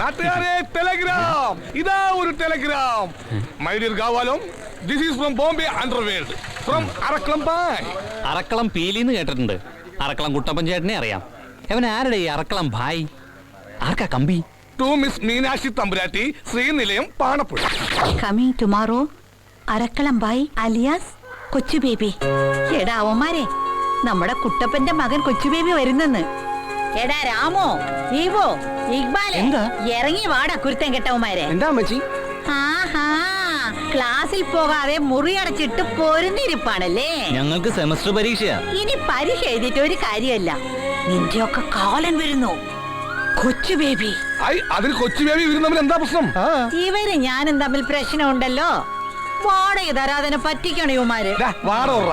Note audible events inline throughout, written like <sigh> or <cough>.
നാട്ടുകാരെ ടെലഗ്രാം. ഇതാ ഒരു telegram. My dear ഗാവാലം this is from Bombay underworld from Arakkalam Bhai Arakkalam പീലിന്ന് കേട്ടിട്ടുണ്ട്. അറക്കളം കുട്ടപ്പൻ ചേട്ടനെ അറിയാം. അവൻ ആരുടെ ഈ അറക്കളം ഭായ്? ആർക്കാ കമ്പി? To miss Meenakshi Thampuratti Srinilayam Panappuzha. Coming tomorrow അരക്കളമ്പായി alias Kochu Baby എടാ അവന്മാരെ നമ്മുടെ കുട്ടപ്പന്റെ മകൻ കൊച്ചു ബേബി വരുന്നെന്ന്. എടാ രാമോ ദീപോ ഇക്ബാലെ എന്താ? ഇറങ്ങി വാടാ കുരുത്തൻ കെട്ടവന്മാരെ. എന്താ അമ്മച്ചി? ആഹാ ക്ലാസ്സിൽ പോകാതെ മുറി അടച്ചിട്ട് പൊരുന്നിരിപ്പാണല്ലേ? ഞങ്ങൾക്ക് സെമസ്റ്റർ പരീക്ഷയാ. ഇനി പരീക്ഷ എഴുതിയിട്ട് ഒരു കാര്യമല്ല. നിന്റെയൊക്കെ കാലൻ വരുന്നു. കൊച്ചു ബേബി. ഐ അതിന് കൊച്ചു ബേബി ഇവർ തമ്മിൽ എന്താ പ്രശ്നം? ആ. ഇവർ ഞാനും തമ്മിൽ പ്രശ്നമുണ്ടല്ലോ. വാടക തരാതെ പറ്റിക്കണ ഇവന്മാര്. ദാ, വാട ഉറ.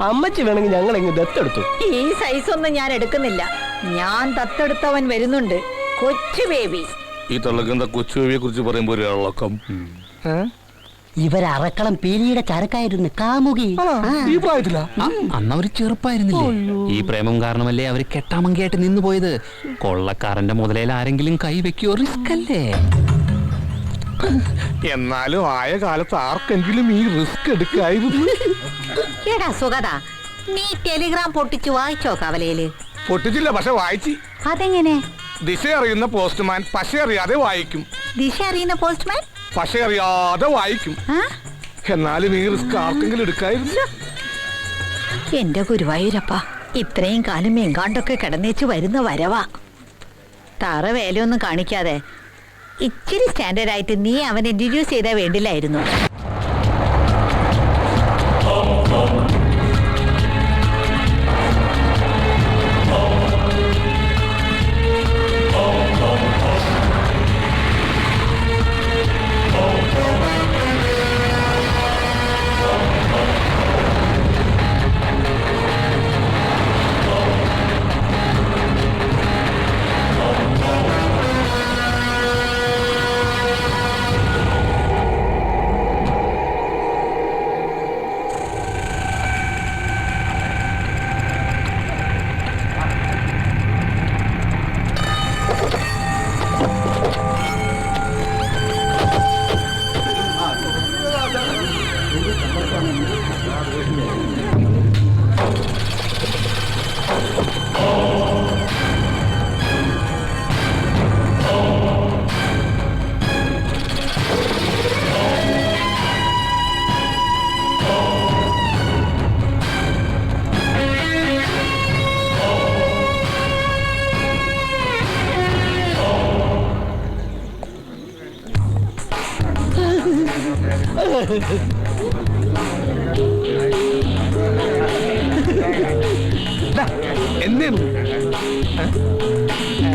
അമ്മച്ചി വേണമെങ്കിൽ ഞങ്ങൾ ഇങ്ങ് ദത്തെടുത്തു. ഈ സൈസ് ഒന്നും ഞാൻ എടുക്കുന്നില്ല. ഞാൻ ദത്തെടുത്തവൻ വരുന്നുണ്ട്. കൊച്ചു ബേബി. ഈ തള്ളക്കുന്ന കൊച്ചു ബേബിയെ കുറിച്ച് പറയുമ്പോ ഒരു ഇവരക്കളം ഇവരറക്കളം പീലിയുടെ ചരക്കായിരുന്നു കാമുകി. ഈ പ്രായത്തിലാ അന്ന് അവർ ചെറുപ്പായിരുന്നില്ലേ? ഈ പ്രേമം കാരണമല്ലേ അവർ കെട്ടാമങ്കിയായിട്ട് നിന്നു പോയത് കൊള്ളക്കാരന്റെ മുതലയിൽ ആരെങ്കിലും കൈ വെക്കോ റിസ്ക് അല്ലേ എന്നാലും ആയ കാലത്ത് ആർക്കെങ്കിലും ഈ റിസ്ക് എടുക്കായിരുന്നു. എടാ സുഗത നീ ടെലിഗ്രാം പൊട്ടിച്ചു വായിച്ചോ കവലയിൽ? പൊട്ടിച്ചില്ല പക്ഷെ വായിച്ചു. അതെങ്ങനെ? ദിശ അറിയുന്ന പോസ്റ്റ്മാൻ പശ അറിയാതെ വായിക്കും. ദിശ അറിയുന്ന പോസ്റ്റ്മാൻ? പശ അറിയാതെ വായിക്കും. എന്നാലും ഈ റിസ്ക് ആർക്കെങ്കിലും എടുക്കായിരുന്നു. എന്റെ ഗുരുവായൂരപ്പ ഇത്രയും കാലം എങ്കാണ്ടൊക്കെ കിടന്നേച്ച് വരുന്ന വരവാ. തറ വേലയൊന്നും കാണിക്കാതെ. ഇച്ചിരി സ്റ്റാൻഡേർഡ് ആയിട്ട് നീ അവനെ ഇൻട്രൊഡ്യൂസ് ചെയ്താൽ വേണ്ടില്ലായിരുന്നു. Hã?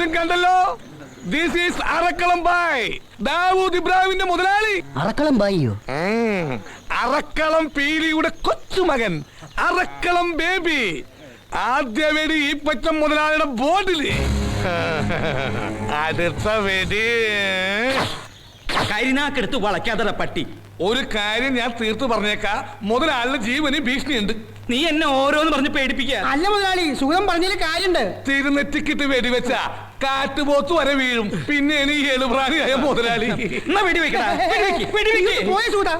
എല്ലാവരും കണ്ടല്ലോ? This is Arakkalam bye Dawood ഇബ്രാഹിമിന്റെ മുതലാളി. അറക്കളം ബായിയോ. അറക്കളം പീലിയുടെ കൊച്ചുമകൻ അറക്കളം ബേബി. ആദ്യ വെടി ഈ പച്ചം മുതലാളിയുടെ ബോർഡിൽ. <laughs> അടുത്ത വെടി. കരിനാക്കെടുത്ത് വളയ്ക്കാതെ പട്ടി. ഒരു കാര്യം ഞാൻ തീർത്തു പറഞ്ഞേക്കാ. മുതലാളിന് ജീവന് ഭീഷണിയുണ്ട്. നീ എന്നെ ഓരോന്ന് പറഞ്ഞ് പേടിപ്പിക്കുക അല്ല മുതലാളി സുഖം പറഞ്ഞതിൽ കാര്യണ്ട്. തിരുനെറ്റിക്കിട്ട് വെടിവെച്ച കാറ്റുപോത്ത് വരെ വീഴും. പിന്നെ ഇനി എളുപ്രാണിയായ മുതലാളി. എന്നാ വെടിവെക്കടാ വെടിവെക്ക്, വെടിവെക്ക്. പോയ സൂടാ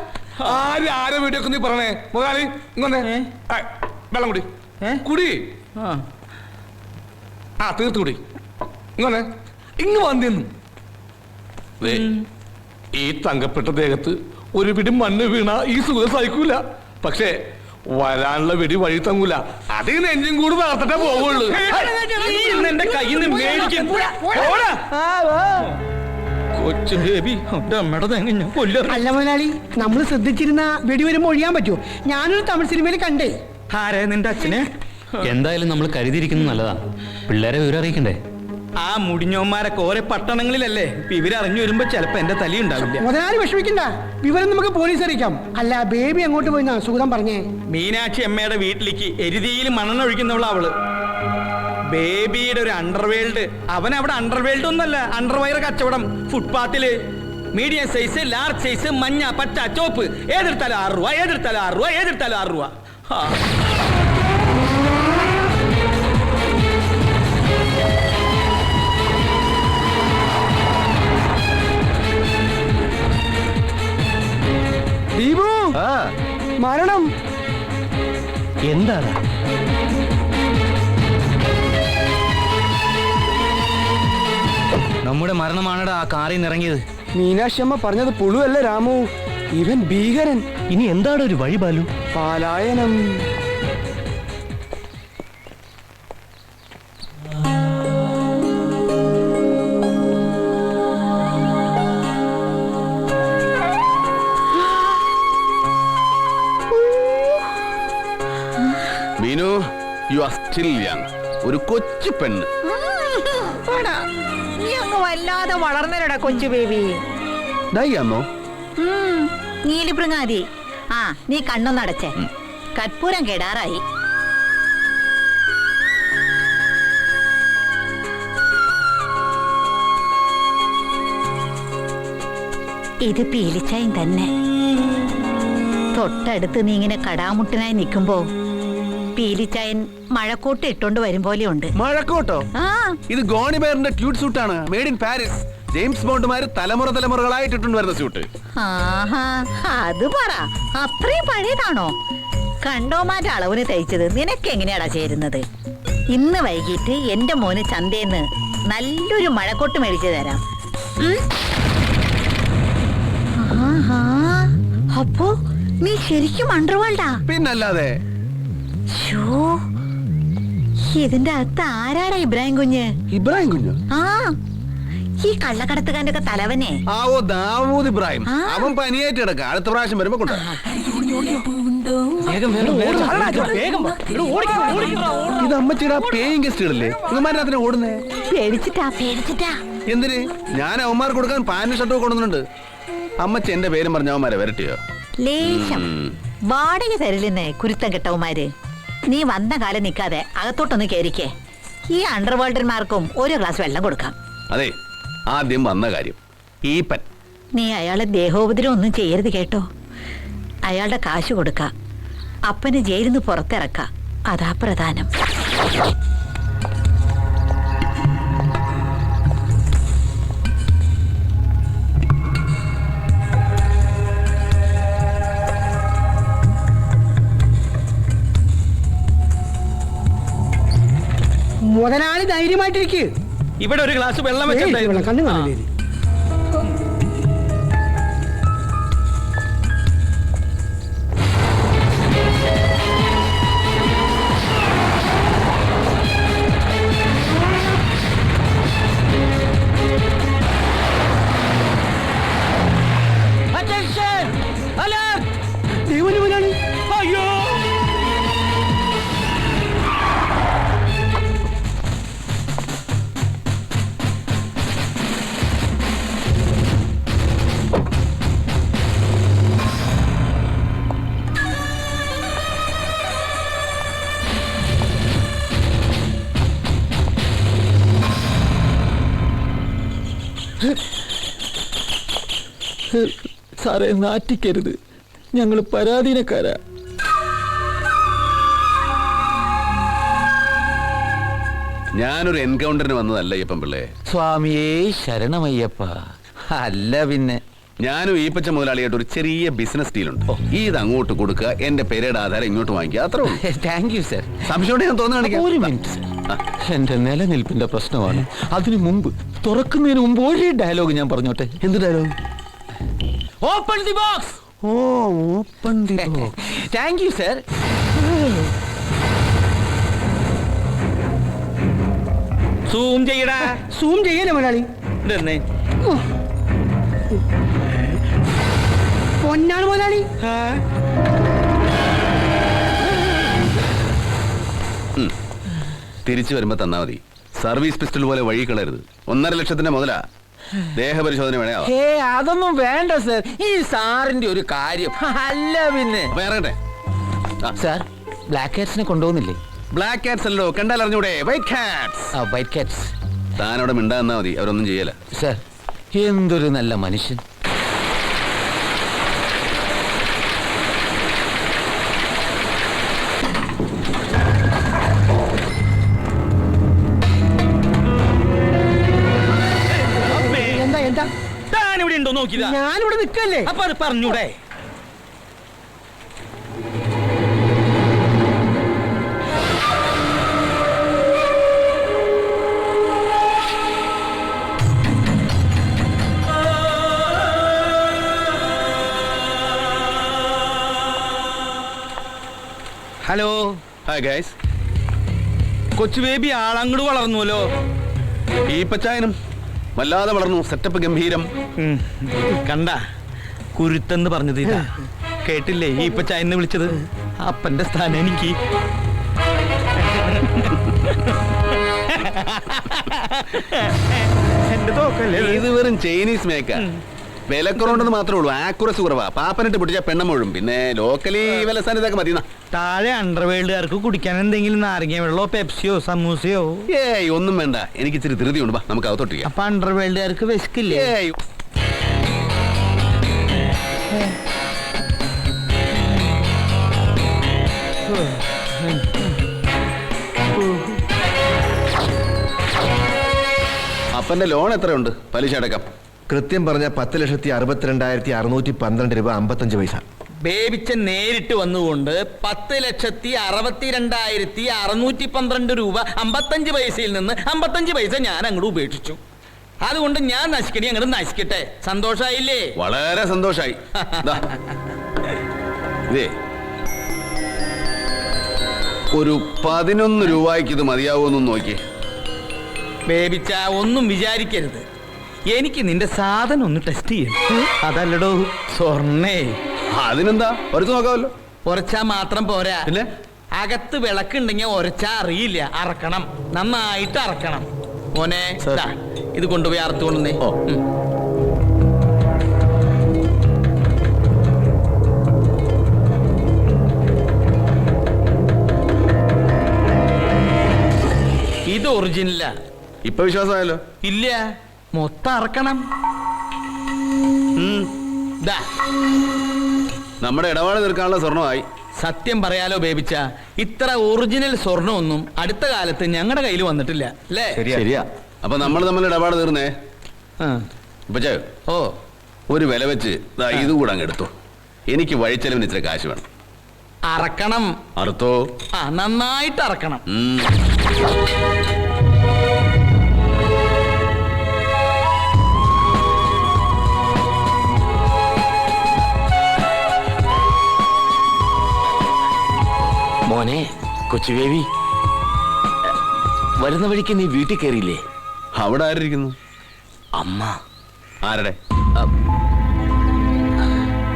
ആര് ആരെ വീടൊക്കെ നീ പറഞ്ഞേ? മുതലാളി ഇങ്ങനെ വെള്ളം കുടി. ഏ? കുടി. ആ. തീർത്തു കുടി. ഇങ്ങനെ ഇങ്ങ് വന്നിന്നു. ദേ, ഈ തങ്കപ്പെട്ട ദേഹത്ത് ഒരു പിടി മണ്ണ് വീണ ഈ സുഖം സഹിക്കൂല. പക്ഷേ വരാനുള്ള വെടി വഴി തങ്ങൂല. അത് നെഞ്ചും കൂടി നടത്തിട്ടേ പോവുള്ളൂ. എന്റെ കയ്യിൽ നിന്ന് മേടിക്കും. കൊച്ചു ബേബി അമ്മയുടെ ഞാൻ കൊല്ലം അല്ല മുതലാളി നമ്മൾ ശ്രദ്ധിച്ചിരുന്ന വെടി വരുമ്പോ ഒഴിയാൻ പറ്റുമോ? ഞാനൊരു തമിഴ് സിനിമയിൽ കണ്ടേ. ആരാ നിന്റെ അച്ഛനെ? എന്തായാലും നമ്മൾ കരുതിയിരിക്കുന്നത് നല്ലതാ. പിള്ളേരെ വിവരം അറിയിക്കണ്ടേ? ആ മുടിഞ്ഞോന്മാരൊക്കെ ഓരോ പട്ടണങ്ങളിലല്ലേ? ഇപ്പൊ ഇവരറിഞ്ഞു വരുമ്പോ ചിലപ്പോ എന്റെ തലി ഉണ്ടാവില്ല. മുതലാളി വിഷമിക്കണ്ട. വിവരം നമുക്ക് പോലീസ് അറിയിക്കാം. അല്ല ബേബി അങ്ങോട്ട് പോയി സുഗതം പറഞ്ഞേ. മീനാക്ഷി അമ്മയുടെ വീട്ടിലേക്ക് എരുതിയിൽ മണ്ണെണ്ണ ഒഴിക്കുന്നവള അവൾ. ബേബിയുടെ ഒരു അണ്ടർവേൾഡ് അവൻ അവിടെ അണ്ടർവേൾഡ് ഒന്നല്ല അണ്ടർവയർ കച്ചവടം. ഫുട്പാത്തിൽ മീഡിയം സൈസ് ലാർജ് സൈസ് മഞ്ഞ പച്ച ചോപ്പ് ഏതെടുത്താലും ആറ് രൂപ ഏതെടുത്താലും ആറ് രൂപ ഏതെടുത്താലും ആറ് രൂപ. ആ. ദീപു മരണം! എന്താണ്? നമ്മുടെ മരണമാണടാ ആ കാറിൽ നിന്ന് ഇറങ്ങിയത്. മീനാക്ഷി അമ്മ പറഞ്ഞത് പുളുവല്ല രാമു? ഇവൻ ഭീകരൻ. ഇനി എന്താണ് ഒരു വഴി ബാലു? പാലായനം. യങ് ഒരു കൊച്ചു പെണ്ണ്. എടാ, നീ അങ്ങ് വല്ലാതെ വളർന്നരടാ കൊച്ചു ബേബി. ഡൈയാണോ ഉം, നീലിപ്പൃങ്ങാതി ആ നീ കണ്ണൊന്നടച്ചേ കർപ്പൂരം കെടാറായി. ഇത് പീലിച്ചായും തന്നെ. തൊട്ടടുത്ത് നീ ഇങ്ങനെ കടാമുട്ടനായി നിൽക്കുമ്പോ പീലിച്ചായൻ മഴക്കോട്ട് ഇട്ടോണ്ട് വരും പോലെയുണ്ട്. മഴക്കോട്ടോ? ആ. ഇത് ഗോണിബേറിന്റെ ട്യൂട്ട് സൂട്ടാണ്. മെയ്ഡ് ഇൻ പാരീസ് ജെയിംസ് ബോണ്ടുമാര് തലമുറ തലമുറകളായിട്ട് ഇട്ടുകൊണ്ട് വരുന്ന സ്യൂട്ട് ആഹാ അത് പറ. അത്രയും പഴയതാണോ? കണ്ടോമാന്റെ അളവിന് തയ്ച്ചത്? നിനക്ക് എങ്ങനെയാടാ ചേരുന്നത്? ഇന്ന് വൈകിട്ട് എന്റെ മോന് ചന്തേന്ന് നല്ലൊരു മഴക്കോട്ട് മേടിച്ചു തരാം. ഉം? ആഹാ. അപ്പോ നീ ശരിക്കും അണ്ടർവാൾഡാ പിന്നല്ലാതെ ഇതിന്റെ അകത്ത് ആരാടാ ഇബ്രാഹിം കുഞ്ഞ്? ഇബ്രാഹിം കുഞ്ഞ്? ആ ഈ കള്ളക്കടത്തുകാരന്റെ ഒക്കെ തലവനെ ആവോ ദാവൂദ് ഇബ്രാഹിം. അവൻ പനിയായിട്ട് കിടക്ക. അടുത്ത പ്രാവശ്യം വരുമ്പോ കൊണ്ടു ഇത് അമ്മച്ചിയുടെ പേയിങ് ഗസ്റ്റുകളല്ലേ ഇവന്മാരതിനെ ഓടുന്നേ? പേടിച്ചിട്ടാ പേടിച്ചിട്ടാ. എന്തിന്? ഞാൻ അവന്മാർക്ക് കൊടുക്കാൻ പാന്റ് ഷർട്ടും കൊണ്ടുവന്നിട്ടുണ്ട്. അമ്മച്ചി എന്റെ പേരും പറഞ്ഞ അവന്മാരെ വരട്ടിയോ? ലേശം. വാടക തരില്ലെന്നേ കുരുത്തം കെട്ടവന്മാര്. നീ വന്ന കാലം നിൽക്കാതെ അകത്തോട്ടൊന്ന് കയറിക്കേ ഈ അണ്ടർവേൾഡന്മാർക്കും ഒരു ഗ്ലാസ് വെള്ളം കൊടുക്കാം. അതെ ആദ്യം വന്ന കാര്യം. ഈ പൻ നീ അയാളെ ദേഹോപദ്രവം ഒന്നും ചെയ്യരുത് കേട്ടോ. അയാളുടെ കാശ് കൊടുക്ക. അപ്പന് ജയിലിൽ നിന്ന് പുറത്തിറക്ക. അതാ പ്രധാനം. മുതലാളി ധൈര്യമായിട്ടിരിക്കുക ഇവിടെ ഒരു ഗ്ലാസ് വെള്ളം വെച്ചിട്ടുണ്ടായിരുന്നു. കണ്ണു കാണില്ലേ സാറേ നാറ്റിക്കരുത് ഞങ്ങൾ പരാധീനക്കാരാ. ഞാനൊരു എൻകൗണ്ടറിന് വന്നതല്ല അയ്യപ്പം പിള്ളേ? സ്വാമിയേ ശരണമയ്യപ്പ. അല്ല പിന്നെ. ഞാനും ഈപ്പച്ച മുതലാളിയായിട്ട് ഒരു ചെറിയ ബിസിനസ് ഡീലുണ്ട്. ഇത് അങ്ങോട്ട് കൊടുക്കുക എന്റെ പേരുടെ ആധാരം ഇങ്ങോട്ട് വാങ്ങിക്കുക അത്രേ <laughs> താങ്ക് യു സർ. സംശയം ഞാൻ തോന്നുകയാണെങ്കിൽ ഒരു മിനിറ്റ് എന്റെ നിലനിൽപ്പിന്റെ പ്രശ്നമാണ്. അതിനു മുമ്പ് തുറക്കുന്നതിന് മുമ്പ് ഒരു ഡയലോഗ് ഞാൻ പറഞ്ഞോട്ടെ? എന്ത് dialogue open the box oh open the box thank you sir zoom ചെയ്യടാ. സൂം ചെയ്യല്ലേ മലയാളി? ഇതെന്നേ. പൊന്നാണ് മുതലാളി തിരിച്ചു വരുമ്പോ തന്നാ മതി. സർവീസ് പിസ്റ്റൽ പോലെ വഴി കളരുത് ഒന്നര ലക്ഷത്തിന്റെ മുതലാ. ദേഹപരിശോധന വേണേ ആവാം. ഏ അതൊന്നും വേണ്ട സർ. ഈ സാറിന്റെ ഒരു കാര്യം. അല്ല പിന്നെ. അപ്പൊ ഇറങ്ങട്ടെ. സാർ ബ്ലാക്ക് കാറ്റ്സിനെ കൊണ്ടുപോകുന്നില്ലേ? ബ്ലാക്ക് കാറ്റ്സ് അല്ലോ കണ്ടാൽ അറിഞ്ഞൂടെ? വൈറ്റ് കാറ്റ്സ് ആ വൈറ്റ് കാറ്റ്സ് താനവിടെ മിണ്ടാന്നാ മതി. അവരൊന്നും ചെയ്യല. സർ എന്തൊരു നല്ല മനുഷ്യൻ. ഇവിടെ ഞാനിവിടെ നിൽക്കല്ലേ? അപ്പൊ അത് പറഞ്ഞൂടെ. Hello. Hi guys Kochu Baby ആളങ്ങോട് വളർന്നുവല്ലോ. ഈ പച്ചായനും. വല്ലാതെ വളർന്നു. സെറ്റപ്പ് ഗംഭീരം. കണ്ട കുരുത്തെന്ന് പറഞ്ഞത് ഇതാ. കേട്ടില്ലേ? ഈ ഇപ്പൊ ചൈന വിളിച്ചത്? അപ്പന്റെ സ്ഥാനം എനിക്ക്. എന്റെ തോക്കല്ലേ? ഇത് വെറും ചൈനീസ് മേക്ക വിലക്കുറവുണ്ടെന്ന് മാത്രമേ ഉള്ളൂ. ആക്കുറസ് കുറവാ. പാപ്പനിട്ട് പിടിച്ച പെണ്ണമുഴും പിന്നെ ലോക്കലി വിലസാൻ ഇതൊക്കെ മതി താഴെ അണ്ടർവേൾഡുകാർക്ക് കുടിക്കാൻ എന്തെങ്കിലും നാരങ്ങ വെള്ളമോ പെപ്സിയോ സമൂസയോ? ഏയ് ഒന്നും വേണ്ട. എനിക്ക് ഇച്ചിരി ബാ നമുക്ക് അകത്തോട്ട് അപ്പൊ അണ്ടർവേൾഡുകാർക്ക് വിശക്കില്ലേ? അപ്പന്റെ ലോൺ എത്രയുണ്ട്? പലിശ അടക്കം. കൃത്യം പറഞ്ഞ പത്ത് ലക്ഷത്തി അറുപത്തിരണ്ടായിരത്തി അറുന്നൂറ്റി പന്ത്രണ്ട് രൂപ അമ്പത്തഞ്ച് പൈസ. ബേബിച്ചൻ നേരിട്ട് വന്നുകൊണ്ട് പത്ത് ലക്ഷത്തി അറുപത്തിരണ്ടായിരത്തി അറുന്നൂറ്റി പന്ത്രണ്ട് രൂപ അമ്പത്തഞ്ച് പൈസയിൽ നിന്ന് അമ്പത്തഞ്ച് പൈസ ഞാൻ അങ്ങോട്ട് ഉപേക്ഷിച്ചു. അതുകൊണ്ട് ഞാൻ നശിക്കണി അങ്ങോട്ട് നശിക്കട്ടെ. സന്തോഷായില്ലേ? വളരെ സന്തോഷായി. ഒരു പതിനൊന്ന് രൂപയ്ക്ക് ഇത് മതിയാവുമെന്ന് നോക്കി ബേബിച്ച ഒന്നും വിചാരിക്കരുത്. എനിക്ക് നിന്റെ സാധനം ഒന്ന് ടെസ്റ്റ് ചെയ്യണം. അതല്ലടോ സ്വർണേ. അതിനെന്താ? ഒരച്ചു നോക്കാമല്ലോ. ഒരച്ചാ മാത്രം പോരാ. പിന്നെ? അകത്ത് വിളക്കുണ്ടെങ്കിൽ ഒരച്ചാ അറിയില്ല. അറക്കണം. നന്നായിട്ട് അറക്കണം. മോനെ ഇത് കൊണ്ടുപോയി അറുത്തു കൊണ്ടുവന്നേ. ഓ. ഇത് ഒറിജിനലാ. ഇപ്പൊ വിശ്വാസമായല്ലോ? ഇല്ല. മൊത്തം അറക്കണം ദാ. നമ്മുടെ ഇടപാട് തീർക്കാനുള്ള സ്വർണമായി. സത്യം പറയാലോ ബേബിച്ച ഇത്ര ഒറിജിനൽ സ്വർണമൊന്നും അടുത്ത കാലത്ത് ഞങ്ങളുടെ കയ്യിൽ വന്നിട്ടില്ല അല്ലേ? ശരിയാ. അപ്പൊ നമ്മൾ തമ്മിൽ ഇടപാട് തീർന്നേ? ആ. ഓ. ഒരു വില വെച്ച് ദാ ഇത് കൂടെ അങ്ങ് എടുത്തു. എനിക്ക് വഴിച്ചെലവിന് ഇത്ര കാശ് വേണം. അറക്കണം. അറുത്തോ? ആ നന്നായിട്ട് അറക്കണം. ഉം. മോനെ കൊച്ചു ബേബി വരുന്ന വഴിക്ക് നീ വീട്ടിൽ കയറിയില്ലേ? അവിടെ ആരായിരിക്കുന്നു? അമ്മ. ആരുടെ?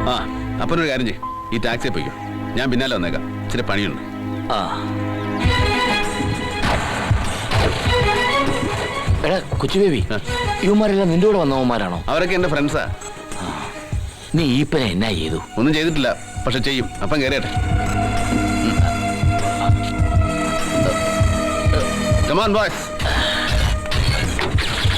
ആ. ഒരു കാര്യം ചെയ്യും. ഈ ടാക്സി പോയിക്കോ. ഞാൻ പിന്നാലെ വന്നേക്കാം. ഇച്ചിരി പണിയുണ്ട്. ആ. എടാ കൊച്ചു ബേബി ആ. ഇവന്മാരെല്ലാം നിന്റെ കൂടെ വന്നവന്മാരാണോ? അവരൊക്കെ എന്റെ ഫ്രണ്ട്സാ നീ ഈപ്പനെ എന്നാ ചെയ്തു? ഒന്നും ചെയ്തിട്ടില്ല. പക്ഷെ ചെയ്യും. അപ്പം കയറിയട്ടെ. Come on, boys.